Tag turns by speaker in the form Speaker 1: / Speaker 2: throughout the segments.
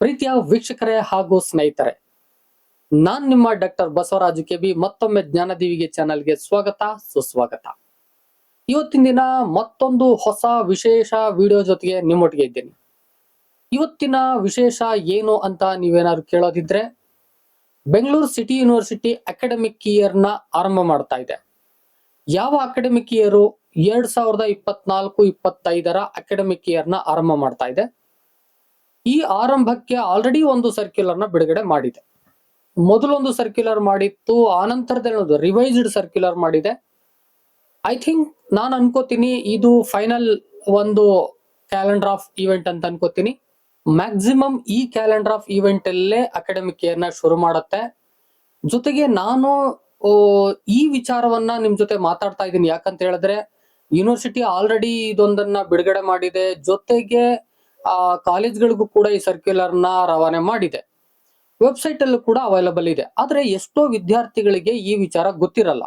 Speaker 1: ಪ್ರೀತಿಯ ವೀಕ್ಷಕರೇ ಹಾಗೂ ಸ್ನೇಹಿತರೆ, ನಾನ್ ನಿಮ್ಮ ಡಾಕ್ಟರ್ ಬಸವರಾಜು ಕೆಬಿ ಮತ್ತೊಮ್ಮೆ ಜ್ಞಾನದೀವಿಗೆ ಚಾನಲ್ಗೆ ಸ್ವಾಗತ, ಸುಸ್ವಾಗತ. ಇವತ್ತಿನ ದಿನ ಮತ್ತೊಂದು ಹೊಸ ವಿಶೇಷ ವಿಡಿಯೋ ಜೊತೆಗೆ ನಿಮ್ಮೊಟ್ಟಿಗೆ ಇದ್ದೇನೆ. ಇವತ್ತಿನ ವಿಶೇಷ ಏನು ಅಂತ ನೀವೇನಾದ್ರು ಕೇಳೋದಿದ್ರೆ, ಬೆಂಗಳೂರು ಸಿಟಿ ಯೂನಿವರ್ಸಿಟಿ ಅಕಾಡೆಮಿಕ್ ಇಯರ್ನ ಆರಂಭ ಮಾಡ್ತಾ ಇದೆ. ಯಾವ ಅಕಾಡೆಮಿಕ್ ಇಯರ್? ಎರಡ್ ಸಾವಿರದ ಇಪ್ಪತ್ನಾಲ್ಕು, ಇಪ್ಪತ್ತೈದರ ಅಕಾಡೆಮಿಕ್ ಇಯರ್ನ ಆರಂಭ ಮಾಡ್ತಾ ಇದೆ. ಈ ಆರಂಭಕ್ಕೆ ಆಲ್ರೆಡಿ ಒಂದು ಸರ್ಕ್ಯುಲರ್ ಬಿಡುಗಡೆ ಮಾಡಿದೆ. ಮೊದಲೊಂದು ಸರ್ಕ್ಯುಲರ್ ಮಾಡಿತ್ತು ಆನಂತರದಲ್ಲಿ ರಿವೈಸ್ಡ್ ಸರ್ಕ್ಯುಲರ್ ಮಾಡಿದೆ. ಐ ಥಿಂಕ್ ನಾನು ಅನ್ಕೋತೀನಿ ಇದು ಫೈನಲ್ ಒಂದು ಕ್ಯಾಲೆಂಡರ್ ಆಫ್ ಈವೆಂಟ್ ಅಂತ ಅನ್ಕೋತೀನಿ. ಮ್ಯಾಕ್ಸಿಮಮ್ ಈ ಕ್ಯಾಲೆಂಡರ್ ಆಫ್ ಈವೆಂಟ್ ಅಲ್ಲೇ ಅಕಾಡೆಮಿಕ್ ಇಯರ್ನ ಶುರು ಮಾಡುತ್ತೆ. ಜೊತೆಗೆ ನಾನು ಈ ವಿಚಾರವನ್ನ ನಿಮ್ ಜೊತೆ ಮಾತಾಡ್ತಾ ಇದ್ದೀನಿ. ಯಾಕಂತ ಹೇಳಿದ್ರೆ ಯೂನಿವರ್ಸಿಟಿ ಆಲ್ರೆಡಿ ಇದೊಂದನ್ನ ಬಿಡುಗಡೆ ಮಾಡಿದೆ. ಜೊತೆಗೆ ಆ ಕಾಲೇಜ್ಗಳಿಗೂ ಕೂಡ ಈ ಸರ್ಕ್ಯುಲರ್ನ ರವಾನೆ ಮಾಡಿದೆ. ವೆಬ್ಸೈಟ್ ಅಲ್ಲೂ ಕೂಡ ಅವೈಲಬಲ್ ಇದೆ. ಆದ್ರೆ ಎಷ್ಟೋ ವಿದ್ಯಾರ್ಥಿಗಳಿಗೆ ಈ ವಿಚಾರ ಗೊತ್ತಿರಲ್ಲ.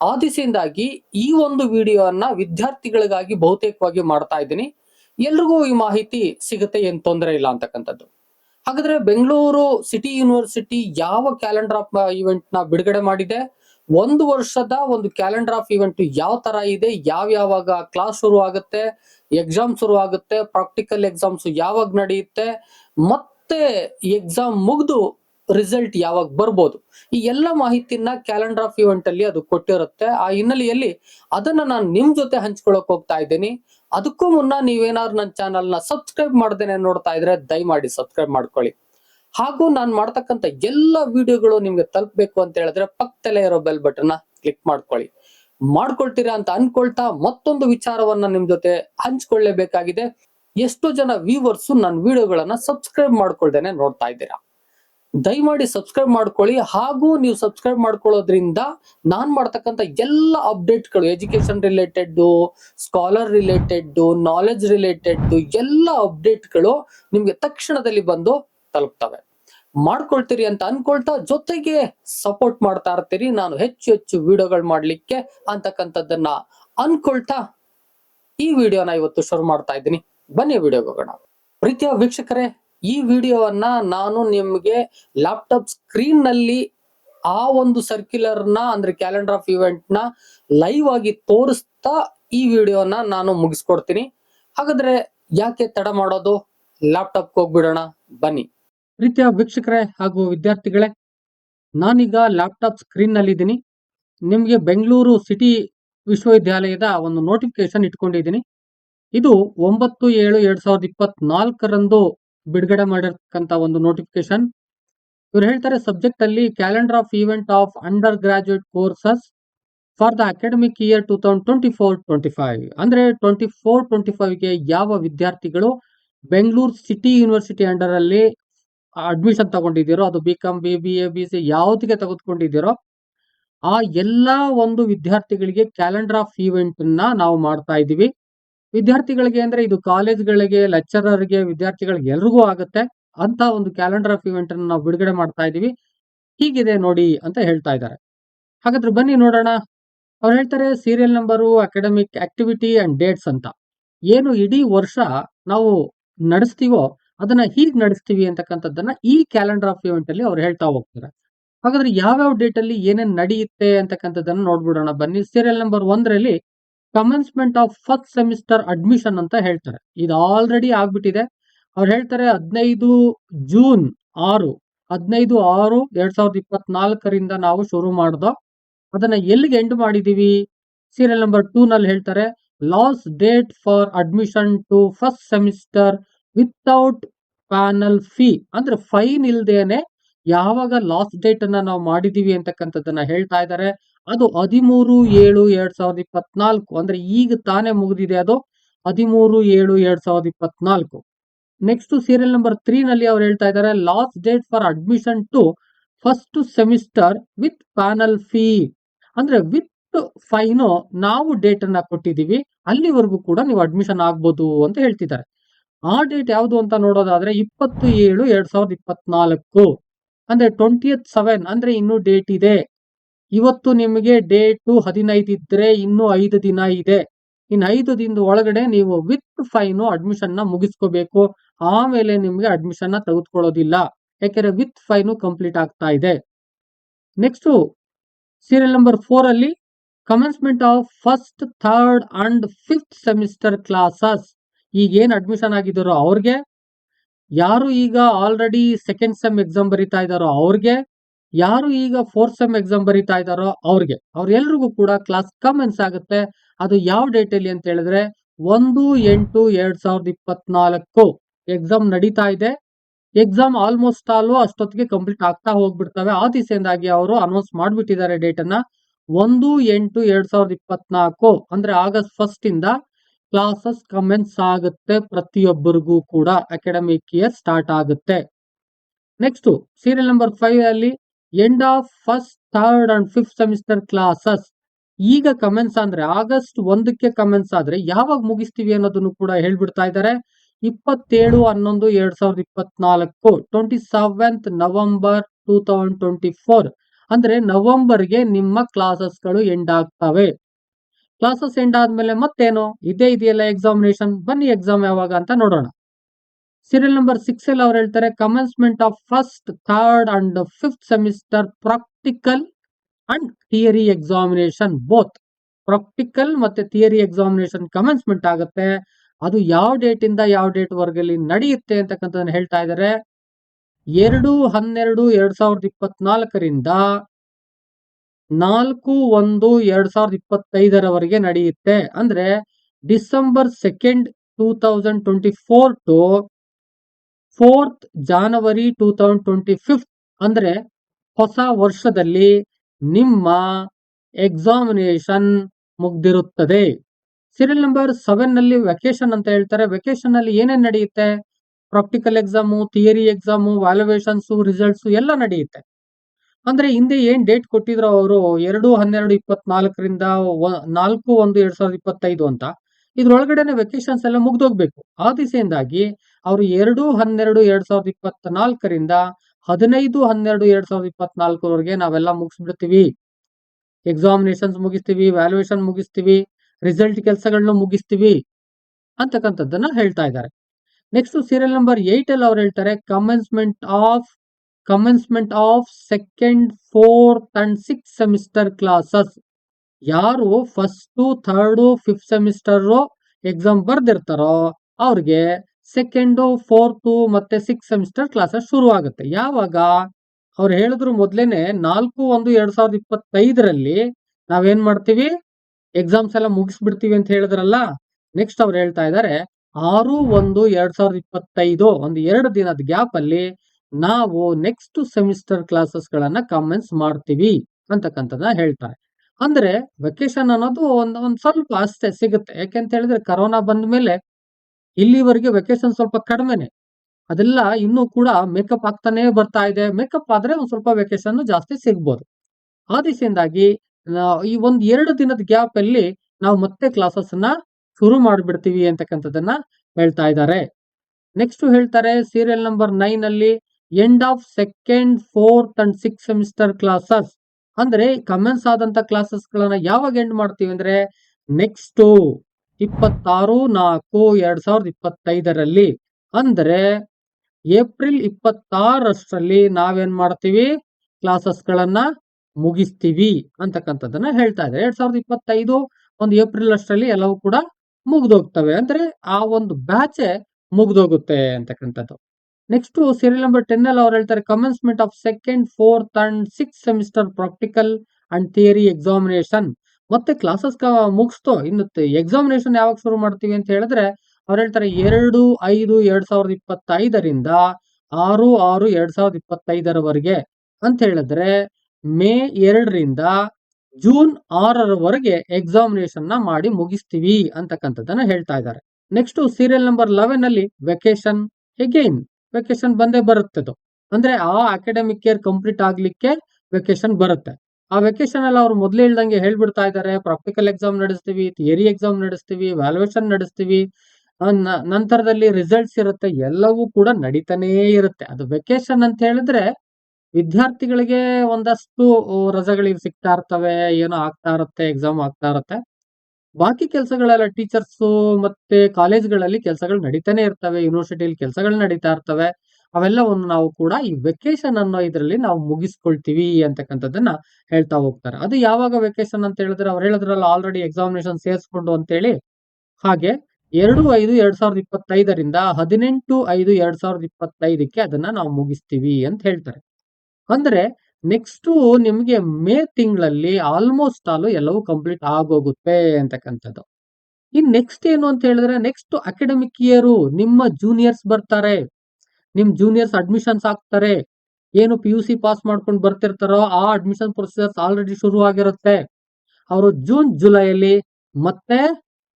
Speaker 1: ಆ ದಿಸೆಯಿಂದಾಗಿ ಈ ಒಂದು ವಿಡಿಯೋವನ್ನ ವಿದ್ಯಾರ್ಥಿಗಳಿಗಾಗಿ ಬಹುತೇಕವಾಗಿ ಮಾಡ್ತಾ ಇದ್ದೀನಿ. ಎಲ್ರಿಗೂ ಈ ಮಾಹಿತಿ ಸಿಗುತ್ತೆ ಏನ್ ತೊಂದರೆ ಇಲ್ಲ ಅಂತಕ್ಕಂಥದ್ದು. ಹಾಗಾದ್ರೆ ಬೆಂಗಳೂರು ಸಿಟಿ ಯೂನಿವರ್ಸಿಟಿ ಯಾವ ಕ್ಯಾಲೆಂಡರ್ ಆಫ್ ಇವೆಂಟ್ನ ಬಿಡುಗಡೆ ಮಾಡಿದೆ? ಒಂದು ವರ್ಷದ ಒಂದು ಕ್ಯಾಲೆಂಡರ್ ಆಫ್ ಇವೆಂಟ್ ಯಾವ ತರ ಇದೆ, ಯಾವ ಯಾವಾಗ ಕ್ಲಾಸ್ ಶುರು ಆಗುತ್ತೆ ಎಕ್ಸಾಮ್ ಶುರು ಆಗುತ್ತೆ ಪ್ರಾಕ್ಟಿಕಲ್ ಎಕ್ಸಾಮ್ಸ್ ಯಾವಾಗ ನಡೆಯುತ್ತೆ, ಮತ್ತೆ ಎಕ್ಸಾಮ್ ಮುಗಿದು ರಿಸಲ್ಟ್ ಯಾವಾಗ ಬರ್ಬೋದು, ಈ ಎಲ್ಲ ಮಾಹಿತಿನ ಕ್ಯಾಲೆಂಡರ್ ಆಫ್ ಇವೆಂಟ್ ಅಲ್ಲಿ ಅದು ಕೊಟ್ಟಿರುತ್ತೆ. ಆ ಹಿನ್ನೆಲೆಯಲ್ಲಿ ಅದನ್ನ ನಾನು ನಿಮ್ ಜೊತೆ ಹಂಚ್ಕೊಳಕ್ ಹೋಗ್ತಾ ಇದ್ದೀನಿ. ಅದಕ್ಕೂ ಮುನ್ನ ನೀವೇನಾದ್ರು ನನ್ನ ಚಾನಲ್ನ ಸಬ್ಸ್ಕ್ರೈಬ್ ಮಾಡ್ದೇನೆ ನೋಡ್ತಾ ಇದ್ರೆ ದಯಮಾಡಿ ಸಬ್ಸ್ಕ್ರೈಬ್ ಮಾಡ್ಕೊಳ್ಳಿ. ಹಾಗೂ ನಾನು ಮಾಡ್ತಕ್ಕಂಥ ಎಲ್ಲ ವಿಡಿಯೋಗಳು ನಿಮ್ಗೆ ತಲುಪಬೇಕು ಅಂತ ಹೇಳಿದ್ರೆ ಪಕ್ಕದಲ್ಲೇ ಇರೋ ಬೆಲ್ ಬಟನ್ ಕ್ಲಿಕ್ ಮಾಡ್ಕೊಳ್ಳಿ. ಮಾಡ್ಕೊಳ್ತೀರಾ ಅಂತ ಅನ್ಕೊಳ್ತಾ ಮತ್ತೊಂದು ವಿಚಾರವನ್ನ ನಿಮ್ ಜೊತೆ ಹಂಚ್ಕೊಳ್ಳೇಬೇಕಾಗಿದೆ. ಎಷ್ಟೋ ಜನ ವ್ಯೂವರ್ಸ್ ನನ್ನ ವಿಡಿಯೋಗಳನ್ನ ಸಬ್ಸ್ಕ್ರೈಬ್ ಮಾಡ್ಕೊಳ್ದೇನೆ ನೋಡ್ತಾ ಇದ್ದೀರಾ. ದಯಮಾಡಿ ಸಬ್ಸ್ಕ್ರೈಬ್ ಮಾಡ್ಕೊಳ್ಳಿ ಹಾಗೂ ನೀವು ಸಬ್ಸ್ಕ್ರೈಬ್ ಮಾಡ್ಕೊಳ್ಳೋದ್ರಿಂದ ನಾನ್ ಮಾಡ್ತಕ್ಕಂಥ ಎಲ್ಲ ಅಪ್ಡೇಟ್ಗಳು education related scholar related knowledge related ಎಲ್ಲ ಅಪ್ಡೇಟ್ಗಳು ನಿಮ್ಗೆ ತಕ್ಷಣದಲ್ಲಿ ಬಂದು ತಲುಪ್ತವೆ. ಮಾಡ್ಕೊಳ್ತೀರಿ ಅಂತ ಅನ್ಕೊಳ್ತಾ ಜೊತೆಗೆ ಸಪೋರ್ಟ್ ಮಾಡ್ತಾ ಇರ್ತೀರಿ. ನಾನು ಹೆಚ್ಚು ಹೆಚ್ಚು ವಿಡಿಯೋಗಳು ಮಾಡ್ಲಿಕ್ಕೆ ಅಂತಕ್ಕಂಥದ್ದನ್ನ ಅನ್ಕೊಳ್ತಾ ಈ ವಿಡಿಯೋನ ಇವತ್ತು ಶುರು ಮಾಡ್ತಾ ಇದ್ದೀನಿ. ಬನ್ನಿ ವಿಡಿಯೋಗೆ ಹೋಗೋಣ. ಪ್ರೀತಿಯ ವೀಕ್ಷಕರೇ, ಈ ವಿಡಿಯೋವನ್ನ ನಾನು ನಿಮ್ಗೆ ಲ್ಯಾಪ್ಟಾಪ್ ಸ್ಕ್ರೀನ್ನಲ್ಲಿ ಆ ಒಂದು ಸರ್ಕ್ಯುಲರ್ನ ಅಂದ್ರೆ ಕ್ಯಾಲೆಂಡರ್ ಆಫ್ ಇವೆಂಟ್ನ ಲೈವ್ ಆಗಿ ತೋರಿಸ್ತಾ ಈ ವಿಡಿಯೋನ ನಾನು ಮುಗಿಸ್ಕೊಡ್ತೀನಿ. ಹಾಗಾದ್ರೆ ಯಾಕೆ ತಡ ಮಾಡೋದು? ಲ್ಯಾಪ್ಟಾಪ್ ಹೋಗ್ಬಿಡೋಣ. ಬನ್ನಿ. ಪ್ರೀತಿಯ ವೀಕ್ಷಕರೇ ಹಾಗೂ ವಿದ್ಯಾರ್ಥಿಗಳೇ, ನಾನೀಗ ಲ್ಯಾಪ್ಟಾಪ್ ಸ್ಕ್ರೀನ್ನಲ್ಲಿ ಇದ್ದೀನಿ ನಿಮಗೆ ಬೆಂಗಳೂರು ಸಿಟಿ ವಿಶ್ವವಿದ್ಯಾಲಯದ ಒಂದು ನೋಟಿಫಿಕೇಶನ್ ಇಟ್ಕೊಂಡಿದ್ದೀನಿ. ಇದು ಒಂಬತ್ತು ಏಳು ಎರಡ್ ಸಾವಿರದ ಇಪ್ಪತ್ನಾಲ್ಕರಂದು ಬಿಡುಗಡೆ ಮಾಡಿರ್ತಕ್ಕಂಥ ಒಂದು ನೋಟಿಫಿಕೇಶನ್ ಇವ್ರು ಹೇಳ್ತಾರೆ ಸಬ್ಜೆಕ್ಟ್ ಅಲ್ಲಿ calendar of event of undergraduate courses for the academic year two thousand twenty four twenty five ಅಂದ್ರೆ ಟ್ವೆಂಟಿ ಫೋರ್ ಟ್ವೆಂಟಿ ಫೈವ್ಗೆ ಯಾವ ವಿದ್ಯಾರ್ಥಿಗಳು ಬೆಂಗಳೂರು ಸಿಟಿ ಯೂನಿವರ್ಸಿಟಿ ಅಂಡರ್ ಅಲ್ಲಿ ಅಡ್ಮಿಷನ್ ತಗೊಂಡಿದ್ದೀರೋ, ಅದು B com B B A B C ಯಾವುದಕ್ಕೆ ತೆಗೆದುಕೊಂಡಿದ್ದೀರೋ, ಆ ಎಲ್ಲ ಒಂದು ವಿದ್ಯಾರ್ಥಿಗಳಿಗೆ ಕ್ಯಾಲೆಂಡರ್ ಆಫ್ ಈವೆಂಟ್ನ ನಾವು ಮಾಡ್ತಾ ಇದ್ದೀವಿ. ವಿದ್ಯಾರ್ಥಿಗಳಿಗೆ ಅಂದ್ರೆ ಇದು ಕಾಲೇಜ್ಗಳಿಗೆ ಲೆಕ್ಚರರ್ಗೆ ವಿದ್ಯಾರ್ಥಿಗಳಿಗೆ ಎಲ್ರಿಗೂ ಆಗುತ್ತೆ. ಅಂತ ಒಂದು ಕ್ಯಾಲೆಂಡರ್ ಆಫ್ ಇವೆಂಟ್ ಅನ್ನು ನಾವು ಬಿಡುಗಡೆ ಮಾಡ್ತಾ ಇದೀವಿ ಹೀಗಿದೆ ನೋಡಿ ಅಂತ ಹೇಳ್ತಾ ಇದ್ದಾರೆ. ಹಾಗಾದ್ರೆ ಬನ್ನಿ ನೋಡೋಣ. ಅವ್ರು ಹೇಳ್ತಾರೆ serial number academic activity and dates ಅಂತ. ಏನು ಇಡೀ ವರ್ಷ ನಾವು ನಡೆಸ್ತೀವೋ ಅದನ್ನ ಹೀಗ್ ನಡೆಸ್ತೀವಿ ಅಂತಕ್ಕಂಥದ್ದನ್ನ ಈ ಕ್ಯಾಲೆಂಡರ್ ಆಫ್ ಇವೆಂಟ್ ಅಲ್ಲಿ ಅವ್ರು ಹೇಳ್ತಾ ಹೋಗ್ತಾರೆ. ಹಾಗಾದ್ರೆ ಯಾವ್ಯಾವ ಡೇಟ್ ಅಲ್ಲಿ ಏನೇನ್ ನಡೆಯುತ್ತೆ ಅಂತಕ್ಕಂಥದ್ದನ್ನ ನೋಡ್ಬಿಡೋಣ. ಬನ್ನಿ ಸೀರಿಯಲ್ ನಂಬರ್ ಒಂದರಲ್ಲಿ commencement of first semester admission ಅಂತ ಹೇಳ್ತಾರೆ. ಇದು ಆಲ್ರೆಡಿ ಆಗ್ಬಿಟ್ಟಿದೆ. ಅವ್ರು ಹೇಳ್ತಾರೆ ಹದಿನೈದು ಜೂನ್ ಆರು, ಹದಿನೈದು ಆರು ಎರಡ್ ಸಾವಿರದ ಇಪ್ಪತ್ನಾಲ್ಕರಿಂದ ನಾವು ಶುರು ಮಾಡ್ದೋ, ಅದನ್ನ ಎಲ್ಲಿಗೆ ಎಂಡ್ ಮಾಡಿದೀವಿ? ಸೀರಿಯಲ್ ನಂಬರ್ ಟೂ ನಲ್ಲಿ ಹೇಳ್ತಾರೆ last date for admission to first semester without penal fee ಅಂದ್ರೆ ಫೈನ್ ಇಲ್ದೇನೆ ಯಾವಾಗ ಲಾಸ್ಟ್ ಡೇಟ್ ಅನ್ನ ನಾವು ಮಾಡಿದೀವಿ ಅಂತಕ್ಕಂಥದ್ದನ್ನ ಹೇಳ್ತಾ ಇದ್ದಾರೆ ಅದು ಹದಿಮೂರು ಏಳು ಎರಡ್ ಸಾವಿರದ ಇಪ್ಪತ್ನಾಲ್ಕು. ಅಂದ್ರೆ ಈಗ ತಾನೇ ಮುಗಿದಿದೆ ಅದು. ಹದಿಮೂರು ಏಳು ಎರಡ್ ಸಾವಿರದ ಇಪ್ಪತ್ನಾಲ್ಕು. ನೆಕ್ಸ್ಟ್ ಸೀರಿಯಲ್ ನಂಬರ್ ತ್ರೀ ನಲ್ಲಿ ಅವ್ರು ಹೇಳ್ತಾ ಇದ್ದಾರೆ last date for admission to first semester with penal fee ಅಂದ್ರೆ ವಿತ್ ಫೈನು ನಾವು ಡೇಟ್ ಅನ್ನ ಕೊಟ್ಟಿದೀವಿ. ಅಲ್ಲಿವರೆಗೂ ಕೂಡ ನೀವು ಅಡ್ಮಿಷನ್ ಆಗ್ಬೋದು ಅಂತ ಹೇಳ್ತಿದ್ದಾರೆ. ಆ ಡೇಟ್ ಯಾವುದು ಅಂತ ನೋಡೋದಾದ್ರೆ ಇಪ್ಪತ್ತು ಏಳು ಎರಡ್ ಸಾವಿರದ ಇಪ್ಪತ್ನಾಲ್ಕು. ಅಂದ್ರೆ ಟ್ವೆಂಟಿಯತ್ ಸೆವೆನ್ ಅಂದ್ರೆ ಇನ್ನು ಡೇಟ್ ಇದೆ. ಇವತ್ತು ನಿಮಗೆ ಡೇಟು ಹದಿನೈದು ಇದ್ರೆ ಇನ್ನು ಐದು ದಿನ ಇದೆ. ಇನ್ ಐದು ದಿನದ ಒಳಗಡೆ ನೀವು ವಿತ್ ಫೈನ್ ಅಡ್ಮಿಷನ್ನ ಮುಗಿಸ್ಕೋಬೇಕು. ಆಮೇಲೆ ನಿಮ್ಗೆ ಅಡ್ಮಿಷನ್ನ ತೆಗೆದುಕೊಳ್ಳೋದಿಲ್ಲ. ಯಾಕೆಂದ್ರೆ ವಿತ್ ಫೈನು ಕಂಪ್ಲೀಟ್ ಆಗ್ತಾ ಇದೆ. ನೆಕ್ಸ್ಟ್ ಸೀರಿಯಲ್ ನಂಬರ್ ಫೋರ್ ಅಲ್ಲಿ commencement of first third and fifth semester classes ಈಗ ಏನ್ ಅಡ್ಮಿಷನ್ ಆಗಿದ್ದಾರೋ ಅವ್ರಿಗೆ, ಯಾರು ಈಗ ಆಲ್ರೆಡಿ ಸೆಕೆಂಡ್ ಸೆಮ್ ಎಕ್ಸಾಮ್ ಬರೀತಾ ಇದ್ದಾರೋ ಅವ್ರಿಗೆ, ಯಾರು ಈಗ ಫೋರ್ತ್ ಸೆಮ್ ಎಕ್ಸಾಮ್ ಬರೀತಾ ಇದ್ದಾರೋ ಅವ್ರಿಗೆ, ಅವ್ರೆಲ್ರಿಗೂ ಕೂಡ ಕ್ಲಾಸ್ ಕಮೆನ್ಸ್ ಆಗುತ್ತೆ. ಅದು ಯಾವ ಡೇಟ್ ಅಲ್ಲಿ ಅಂತ ಹೇಳಿದ್ರೆ, ಒಂದು ಎಂಟು ಎರಡ್ ಸಾವಿರದ ಇಪ್ಪತ್ನಾಲ್ಕು ಎಕ್ಸಾಮ್ ನಡೀತಾ ಇದೆ. ಎಕ್ಸಾಮ್ ಆಲ್ಮೋಸ್ಟ್ ಆಲ್ ಅಷ್ಟೊತ್ತಿಗೆ ಕಂಪ್ಲೀಟ್ ಆಗ್ತಾ ಹೋಗ್ಬಿಡ್ತವೆ. ಆ ದಿಸೆಯಿಂದಾಗಿ ಅವರು ಅನೌನ್ಸ್ ಮಾಡ್ಬಿಟ್ಟಿದ್ದಾರೆ ಡೇಟ್ ಅನ್ನ. ಒಂದು ಎಂಟು ಎರಡ್ ಸಾವಿರದ ಇಪ್ಪತ್ನಾಲ್ಕು, ಅಂದ್ರೆ ಆಗಸ್ಟ್ ಫಸ್ಟ್ ಇಂದ ಕ್ಲಾಸಸ್ ಕಮೆನ್ಸ್ ಆಗುತ್ತೆ ಪ್ರತಿಯೊಬ್ಬರಿಗೂ ಕೂಡ ಅಕಾಡೆಮಿಕ್ ಇಯರ್ ಸ್ಟಾರ್ಟ್ ಆಗುತ್ತೆ. ನೆಕ್ಸ್ಟ್ ಸೀರಿಯಲ್ ನಂಬರ್ ಫೈವ್ ಅಲ್ಲಿ end of first third and fifth semester classes ಈಗ ಕಮೆಂಟ್ಸ್ ಅಂದ್ರೆ ಆಗಸ್ಟ್ ಒಂದಕ್ಕೆ ಕಮೆಂಟ್ಸ್ ಆದ್ರೆ ಯಾವಾಗ ಮುಗಿಸ್ತೀವಿ ಅನ್ನೋದನ್ನು ಕೂಡ ಹೇಳ್ಬಿಡ್ತಾ ಇದ್ದಾರೆ. ಇಪ್ಪತ್ತೇಳು, ಹನ್ನೊಂದು, ಎರಡ್ ಸಾವಿರದ ಇಪ್ಪತ್ನಾಲ್ಕು twenty seventh November two thousand twenty four ಅಂದ್ರೆ ನವೆಂಬರ್ಗೆ ನಿಮ್ಮ ಕ್ಲಾಸಸ್ಗಳು ಎಂಡ್ ಆಗ್ತವೆ. ಕ್ಲಾಸಸ್ ಎಂಡ್ ಆದ್ಮೇಲೆ ಮತ್ತೇನು? ಇದೇ ಇದೆಯಲ್ಲ ಎಕ್ಸಾಮಿನೇಷನ್ ಬನ್ನಿ ಎಕ್ಸಾಮ್ ಯಾವಾಗ ಅಂತ ನೋಡೋಣ. ಸೀರಿಯಲ್ ನಂಬರ್ ಸಿಕ್ಸ್ ಅಲ್ಲಿ ಅವ್ರು ಹೇಳ್ತಾರೆ commencement of first third and fifth semester practical and theory examination both practical ಮತ್ತೆ ಥಿಯರಿ ಎಕ್ಸಾಮಿನೇಷನ್ ಕಮೆನ್ಸ್ಮೆಂಟ್ ಆಗುತ್ತೆ. ಅದು ಯಾವ ಡೇಟ್ ಇಂದ ಯಾವ ಡೇಟ್ ವರ್ಗಲ್ಲಿ ನಡೆಯುತ್ತೆ ಅಂತಕ್ಕಂಥದ್ದನ್ನ ಹೇಳ್ತಾ ಇದ್ದಾರೆ ಎರಡು ಹನ್ನೆರಡು, ಎರಡ್ ಸಾವಿರದ ಇಪ್ಪತ್ನಾಲ್ಕರಿಂದ ನಾಲ್ಕು ಒಂದು ಎರಡ್ ಸಾವಿರದ ಇಪ್ಪತ್ತೈದರವರೆಗೆ ನಡೆಯುತ್ತೆ. ಅಂದ್ರೆ December second two thousand twenty four to fourth January two thousand twenty fifth ಅಂದ್ರೆ ಹೊಸ ವರ್ಷದಲ್ಲಿ ನಿಮ್ಮ ಎಕ್ಸಾಮಿನೇಷನ್ ಮುಗ್ದಿರುತ್ತದೆ. ಸೀರಿಯಲ್ ನಂಬರ್ ಸೆವೆನ್ನಲ್ಲಿ ವೆಕೇಶನ್ ಅಂತ ಹೇಳ್ತಾರೆ. ವೆಕೇಶನ್ ಅಲ್ಲಿ ಏನೇನ್ ನಡೆಯುತ್ತೆ? Practical exam theory exam valuations results ಎಲ್ಲ ನಡೆಯುತ್ತೆ. ಅಂದ್ರೆ ಹಿಂದೆ ಏನ್ ಡೇಟ್ ಕೊಟ್ಟಿದ್ರು ಅವರು ಎರಡು ಹನ್ನೆರಡು ಇಪ್ಪತ್ನಾಲ್ಕರಿಂದ ನಾಲ್ಕು ಒಂದು ಎರಡ್ ಸಾವಿರದ ಇಪ್ಪತ್ತೈದು ಅಂತ. ಇದ್ರೊಳಗಡೆನೆ ವೆಕೇಶನ್ಸ್ ಎಲ್ಲ ಮುಗ್ದೋಗ್ಬೇಕು. ಆ ದಿಸೆಯಿಂದಾಗಿ ಅವರು ಎರಡು ಹನ್ನೆರಡು ಎರಡ್ ಸಾವಿರದ ಇಪ್ಪತ್ನಾಲ್ಕರಿಂದ ಹದಿನೈದು ಹನ್ನೆರಡು ಎರಡ್ ಸಾವಿರದ ಇಪ್ಪತ್ನಾಲ್ಕರವರೆಗೆ ನಾವೆಲ್ಲ ಮುಗಿಸ್ಬಿಡ್ತೀವಿ. ಎಕ್ಸಾಮಿನೇಷನ್ಸ್ ಮುಗಿಸ್ತೀವಿ ವ್ಯಾಲ್ಯೂಯೇಷನ್ ಮುಗಿಸ್ತೀವಿ ರಿಸಲ್ಟ್ ಕೆಲಸಗಳನ್ನ ಮುಗಿಸ್ತೀವಿ ಅಂತಕ್ಕಂಥದ್ದನ್ನ ಹೇಳ್ತಾ ಇದ್ದಾರೆ. ನೆಕ್ಸ್ಟ್ ಸೀರಿಯಲ್ ನಂಬರ್ ಏಟ್ ಅಲ್ಲಿ ಅವ್ರು ಹೇಳ್ತಾರೆ commencement of commencement of second fourth and six semester classes ಯಾರು first third fifth semester exam ಬರ್ದಿರ್ತಾರೋ ಅವ್ರಿಗೆ ಸೆಕೆಂಡ್ ಫೋರ್ತು ಮತ್ತೆ ಸಿಕ್ಸ್ ಸೆಮಿಸ್ಟರ್ ಕ್ಲಾಸಸ್ ಶುರು ಆಗುತ್ತೆ ಯಾವಾಗ? ಅವ್ರು ಹೇಳಿದ್ರು ಮೊದ್ಲೇನೆ ನಾಲ್ಕು, ಒಂದು, ಎರಡ್ ಸಾವಿರದ ಇಪ್ಪತ್ತೈದರಲ್ಲಿ ನಾವೇನ್ ಮಾಡ್ತೀವಿ? ಎಕ್ಸಾಮ್ಸ್ ಎಲ್ಲ ಮುಗಿಸ್ಬಿಡ್ತೀವಿ ಅಂತ ಹೇಳಿದ್ರಲ್ಲ? ನೆಕ್ಸ್ಟ್ ಅವ್ರು ಹೇಳ್ತಾ ಇದ್ದಾರೆ ಆರು, ಒಂದು, ಎರಡ್ ಸಾವಿರದ ಇಪ್ಪತ್ತೈದು, ಒಂದು ಎರಡು ದಿನದ ಗ್ಯಾಪ್ ಅಲ್ಲಿ ನಾವು ನೆಕ್ಸ್ಟ್ ಸೆಮಿಸ್ಟರ್ ಕ್ಲಾಸಸ್ ಗಳನ್ನ ಕಮೆನ್ಸ್ ಮಾಡ್ತೀವಿ ಅಂತಕ್ಕಂಥದ್ದನ್ನ ಹೇಳ್ತಾರೆ. ಅಂದ್ರೆ ವೆಕೇಶನ್ ಅನ್ನೋದು ಒಂದ್ ಒಂದ್ ಸ್ವಲ್ಪ ಅಷ್ಟೇ ಸಿಗುತ್ತೆ. ಯಾಕೆಂತ ಹೇಳಿದ್ರೆ ಕರೋನಾ ಬಂದ ಮೇಲೆ ಇಲ್ಲಿವರೆಗೆ ವೆಕೇಶನ್ ಸ್ವಲ್ಪ ಕಡಿಮೆನೆ. ಅದೆಲ್ಲ ಇನ್ನೂ ಕೂಡ ಮೇಕಪ್ ಆಗ್ತಾನೆ ಬರ್ತಾ ಇದೆ. ಮೇಕಪ್ ಆದ್ರೆ ಒಂದ್ ಸ್ವಲ್ಪ ವೆಕೇಶನ್ ಜಾಸ್ತಿ ಸಿಗ್ಬೋದು. ಆ ದಿಸೆಯಿಂದಾಗಿ ಈ ಒಂದ್ ಎರಡು ದಿನದ ಗ್ಯಾಪ್ ಅಲ್ಲಿ ನಾವು ಮತ್ತೆ ಕ್ಲಾಸಸ್ ಅನ್ನ ಶುರು ಮಾಡ್ಬಿಡ್ತೀವಿ ಅಂತಕ್ಕಂಥದ್ದನ್ನ ಹೇಳ್ತಾ ಇದ್ದಾರೆ. ನೆಕ್ಸ್ಟ್ ಹೇಳ್ತಾರೆ ಸೀರಿಯಲ್ ನಂಬರ್ ನೈನ್ ಅಲ್ಲಿ end of second fourth and six semester classes ಅಂದ್ರೆ ಕಮೆನ್ಸ್ ಆದಂತ ಕ್ಲಾಸಸ್ ಗಳನ್ನ ಯಾವಾಗ ಎಂಡ್ ಮಾಡ್ತೀವಿ ಅಂದ್ರೆ ನೆಕ್ಸ್ಟ್ ಇಪ್ಪತ್ತಾರು, ನಾಲ್ಕು, ಎರಡ್ ಸಾವಿರದ ಇಪ್ಪತ್ತೈದರಲ್ಲಿ. ಅಂದ್ರೆ ಏಪ್ರಿಲ್ ಇಪ್ಪತ್ತಾರಷ್ಟರಲ್ಲಿ ನಾವೇನ್ ಮಾಡ್ತೀವಿ? ಕ್ಲಾಸಸ್ ಗಳನ್ನ ಮುಗಿಸ್ತೀವಿ ಅಂತಕ್ಕಂಥದ್ದನ್ನ ಹೇಳ್ತಾ ಇದ್ದಾರೆ. ಎರಡ್ ಸಾವಿರದ ಇಪ್ಪತ್ತೈದು, ಒಂದು ಏಪ್ರಿಲ್ ಅಷ್ಟರಲ್ಲಿ ಎಲ್ಲವೂ ಕೂಡ ಮುಗ್ದೋಗ್ತವೆ. ಅಂದ್ರೆ ಆ ಒಂದು ಬ್ಯಾಚೆ ಮುಗ್ದೋಗುತ್ತೆ ಅಂತಕ್ಕಂಥದ್ದು. ನೆಕ್ಸ್ಟ್ ಸೀರಿಯಲ್ ನಂಬರ್ ಟೆನ್ ಅಲ್ಲಿ ಅವ್ರು ಹೇಳ್ತಾರೆ commencement of second fourth and six semester practical and theory examination ಮತ್ತೆ ಕ್ಲಾಸಸ್ ಮುಗಿಸ್ತೋ. ಇನ್ನು ಎಕ್ಸಾಮಿನೇಷನ್ ಯಾವಾಗ ಶುರು ಮಾಡ್ತೀವಿ ಅಂತ ಹೇಳಿದ್ರೆ, ಅವ್ರು ಹೇಳ್ತಾರೆ ಎರಡು, ಐದು, ಎರಡ್ ಸಾವಿರದ ಇಪ್ಪತ್ತೈದರಿಂದ ಆರು ಆರು, ಎರಡ್ ಸಾವಿರದ ಇಪ್ಪತ್ತೈದರವರೆಗೆ ಅಂತ ಹೇಳಿದ್ರೆ, ಮೇ ಎರಡರಿಂದ ಜೂನ್ ಆರರವರೆಗೆ ಎಕ್ಸಾಮಿನೇಷನ್ನ ಮಾಡಿ ಮುಗಿಸ್ತೀವಿ ಅಂತಕ್ಕಂಥದ್ದನ್ನ ಹೇಳ್ತಾ ಇದ್ದಾರೆ. ನೆಕ್ಸ್ಟ್ ಸೀರಿಯಲ್ ನಂಬರ್ ಲೆವೆನ್ ಅಲ್ಲಿ ವೆಕೇಶನ್ ಎಗೈನ್ ವೆಕೇಶನ್ ಬಂದೇ ಬರುತ್ತೆ ಅದು. ಅಂದ್ರೆ ಆ ಅಕಾಡೆಮಿಕ್ ಇಯರ್ ಕಂಪ್ಲೀಟ್ ಆಗ್ಲಿಕ್ಕೆ ವೆಕೇಶನ್ ಬರುತ್ತೆ. ಆ ವೆಕೇಶನ್ ಅಲ್ಲಿ ಅವ್ರು ಮೊದ್ಲು ಹೇಳ್ದಂಗೆ ಹೇಳ್ಬಿಡ್ತಾ ಇದ್ದಾರೆ ಪ್ರಾಕ್ಟಿಕಲ್ ಎಕ್ಸಾಮ್ ನಡೆಸ್ತೀವಿ ಥಿಯರಿ ಎಕ್ಸಾಮ್ ನಡೆಸ್ತೀವಿ ವ್ಯಾಲ್ಯೂಯೇಷನ್ ನಡೆಸ್ತೀವಿ ನಂತರದಲ್ಲಿ ರಿಸಲ್ಟ್ಸ್ ಇರುತ್ತೆ, ಎಲ್ಲವೂ ಕೂಡ ನಡೀತಾನೇ ಇರುತ್ತೆ. ಅದು ವೆಕೇಶನ್ ಅಂತ ಹೇಳಿದ್ರೆ ವಿದ್ಯಾರ್ಥಿಗಳಿಗೆ ಒಂದಷ್ಟು ರಜೆಗಳಿಗೆ ಸಿಗ್ತಾ ಇರ್ತವೆ, ಏನೋ ಆಗ್ತಾ ಇರುತ್ತೆ ಎಕ್ಸಾಮ್ ಆಗ್ತಾ ಇರುತ್ತೆ. ಬಾಕಿ ಕೆಲಸಗಳೆಲ್ಲ ಟೀಚರ್ಸ್ ಮತ್ತೆ ಕಾಲೇಜ್ಗಳಲ್ಲಿ ಕೆಲಸಗಳು ನಡೀತಾನೆ ಇರ್ತವೆ ಯೂನಿವರ್ಸಿಟಿಯಲ್ಲಿ ಕೆಲಸಗಳು ನಡೀತಾ ಇರ್ತವೆ. ಅವೆಲ್ಲವನ್ನು ನಾವು ಕೂಡ ಈ ವೆಕೇಶನ್ ಅನ್ನೋ ಇದರಲ್ಲಿ ನಾವು ಮುಗಿಸ್ಕೊಳ್ತೀವಿ ಅಂತಕ್ಕಂಥದ್ದನ್ನ ಹೇಳ್ತಾ ಹೋಗ್ತಾರೆ. ಅದು ಯಾವಾಗ ವೆಕೇಶನ್ ಅಂತ ಹೇಳಿದ್ರೆ ಅವ್ರು ಹೇಳಿದ್ರಲ್ಲ ಆಲ್ರೆಡಿ ಎಕ್ಸಾಮಿನೇಷನ್ ಸೇರಿಸ್ಕೊಂಡು ಅಂತೇಳಿ? ಹಾಗೆ ಎರಡು ಐದು ಎರಡ್ ಸಾವಿರದ ಇಪ್ಪತ್ತೈದರಿಂದ ಹದಿನೆಂಟು ಐದು ಎರಡ್ ಸಾವಿರದ ಇಪ್ಪತ್ತೈದಕ್ಕೆ ಅದನ್ನ ನಾವು ಮುಗಿಸ್ತೀವಿ ಅಂತ ಹೇಳ್ತಾರೆ. ಅಂದ್ರೆ ನೆಕ್ಸ್ಟ್ ನಿಮಗೆ ಮೇ ತಿಂಗಳಲ್ಲಿ ಆಲ್ಮೋಸ್ಟ್ ಆಲ್ ಎಲ್ಲವೂ ಕಂಪ್ಲೀಟ್ ಆಗೋಗುತ್ತೆ ಅಂತಕ್ಕಂಥದ್ದು. ಇನ್ ನೆಕ್ಸ್ಟ್ ಏನು ಅಂತ ಹೇಳಿದ್ರೆ ನೆಕ್ಸ್ಟ್ ಅಕಾಡೆಮಿಕ್ ಇಯರ್ ನಿಮ್ಮ ಜೂನಿಯರ್ಸ್ ಬರ್ತಾರೆ. ನಿಮ್ ಜೂನಿಯರ್ಸ್ ಅಡ್ಮಿಷನ್ಸ್ ಆಗ್ತಾರೆ. ಏನು ಪಿ ಯು ಸಿ ಪಾಸ್ ಮಾಡ್ಕೊಂಡು ಬರ್ತಿರ್ತಾರೋ ಆ ಅಡ್ಮಿಷನ್ ಪ್ರೊಸೀಜರ್ಸ್ ಆಲ್ರೆಡಿ ಶುರು ಆಗಿರುತ್ತೆ. ಅವರು ಜೂನ್ ಜುಲೈಯಲ್ಲಿ ಮತ್ತೆ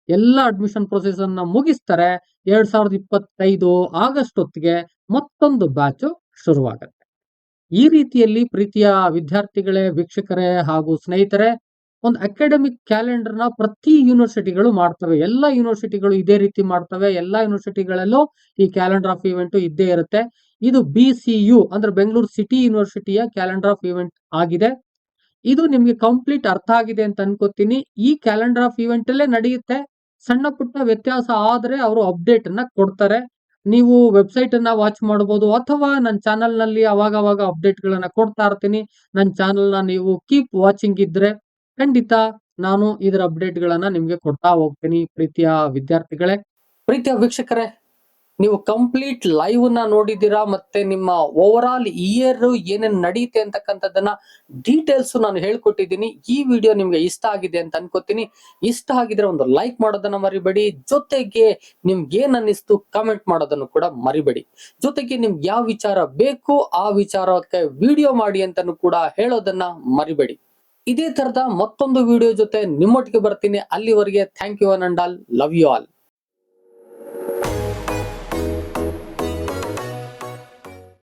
Speaker 1: ಎಲ್ಲ ಅಡ್ಮಿಷನ್ ಪ್ರೊಸೆಸ್ ಅನ್ನ ಮುಗಿಸ್ತಾರೆ. ಎರಡ್ ಸಾವಿರದ ಇಪ್ಪತ್ತೈದು ಆಗಸ್ಟ್ ಹೊತ್ತಿಗೆ ಮತ್ತೊಂದು ಬ್ಯಾಚ್ ಶುರುವಾಗುತ್ತೆ. ಈ ರೀತಿಯಲ್ಲಿ ಪ್ರೀತಿಯ ವಿದ್ಯಾರ್ಥಿಗಳೇ, ವೀಕ್ಷಕರೇ ಹಾಗೂ ಸ್ನೇಹಿತರೆ, ಒಂದು ಅಕಾಡೆಮಿಕ್ ಕ್ಯಾಲೆಂಡರ್ನ ಪ್ರತಿ ಯೂನಿವರ್ಸಿಟಿಗಳು ಮಾಡ್ತವೆ. ಎಲ್ಲ ಯೂನಿವರ್ಸಿಟಿಗಳು ಇದೇ ರೀತಿ ಮಾಡ್ತವೆ. ಎಲ್ಲ ಯೂನಿವರ್ಸಿಟಿಗಳಲ್ಲೂ ಈ ಕ್ಯಾಲೆಂಡರ್ ಆಫ್ ಇವೆಂಟ್ ಇದ್ದೇ ಇರುತ್ತೆ. ಇದು ಬಿ ಸಿ ಯು ಅಂದ್ರೆ ಬೆಂಗಳೂರು ಸಿಟಿ ಯೂನಿವರ್ಸಿಟಿಯ ಕ್ಯಾಲೆಂಡರ್ ಆಫ್ ಇವೆಂಟ್ ಆಗಿದೆ. ಇದು ನಿಮ್ಗೆ ಕಂಪ್ಲೀಟ್ ಅರ್ಥ ಆಗಿದೆ ಅಂತ ಅನ್ಕೋತೀನಿ. ಈ ಕ್ಯಾಲೆಂಡರ್ ಆಫ್ ಇವೆಂಟ್ ಅಲ್ಲೇ ನಡೆಯುತ್ತೆ. ಸಣ್ಣ ಪುಟ್ಟ ವ್ಯತ್ಯಾಸ ಆದ್ರೆ ಅವರು ಅಪ್ಡೇಟ್ ಅನ್ನ ಕೊಡ್ತಾರೆ. ನೀವು ವೆಬ್ಸೈಟ್ ಅನ್ನ ವಾಚ್ ಮಾಡಬಹುದು ಅಥವಾ ನನ್ನ ಚಾನಲ್ನಲ್ಲಿ ಅವಾಗ ಅವಾಗ ಅಪ್ಡೇಟ್ ಗಳನ್ನ ಕೊಡ್ತಾ ಇರ್ತೀನಿ. ನನ್ನ ಚಾನೆಲ್ನ ನೀವು ಕೀಪ್ ವಾಚಿಂಗ್ ಇದ್ರೆ ಖಂಡಿತ ನಾನು ಇದರ ಅಪ್ಡೇಟ್ ಗಳನ್ನ ನಿಮ್ಗೆ ಕೊಡ್ತಾ ಹೋಗ್ತೀನಿ. ಪ್ರೀತಿಯ ವಿದ್ಯಾರ್ಥಿಗಳೇ, ಪ್ರೀತಿಯ ವೀಕ್ಷಕರೇ. ನೀವು ಕಂಪ್ಲೀಟ್ ಲೈವ್ನ ನೋಡಿದ್ದೀರಾ ಮತ್ತೆ ನಿಮ್ಮ ಓವರ್ ಆಲ್ ಇಯರ್ ಏನೇನ್ ನಡೆಯುತ್ತೆ ಅಂತಕ್ಕಂಥದ್ದನ್ನ ಡೀಟೇಲ್ಸ್ ನಾನು ಹೇಳ್ಕೊಟ್ಟಿದ್ದೀನಿ. ಈ ವಿಡಿಯೋ ನಿಮ್ಗೆ ಇಷ್ಟ ಆಗಿದೆ ಅಂತ ಅನ್ಕೋತೀನಿ. ಇಷ್ಟ ಆಗಿದ್ರೆ ಒಂದು ಲೈಕ್ ಮಾಡೋದನ್ನ ಮರಿಬೇಡಿ. ಜೊತೆಗೆ ನಿಮ್ಗೆ ಏನ್ ಅನ್ನಿಸ್ತು ಕಮೆಂಟ್ ಮಾಡೋದನ್ನು ಕೂಡ ಮರಿಬೇಡಿ. ಜೊತೆಗೆ ನಿಮ್ಗೆ ಯಾವ ವಿಚಾರ ಬೇಕು ಆ ವಿಚಾರಕ್ಕೆ ವಿಡಿಯೋ ಮಾಡಿ ಅಂತಾನು ಕೂಡ ಹೇಳೋದನ್ನ ಮರಿಬೇಡಿ. ಇದೇ ತರದ ಮತ್ತೊಂದು ವಿಡಿಯೋ ಜೊತೆ ನಿಮ್ಮೊಟ್ಟಿಗೆ ಬರ್ತೀನಿ. ಅಲ್ಲಿವರೆಗೆ thank you all love you all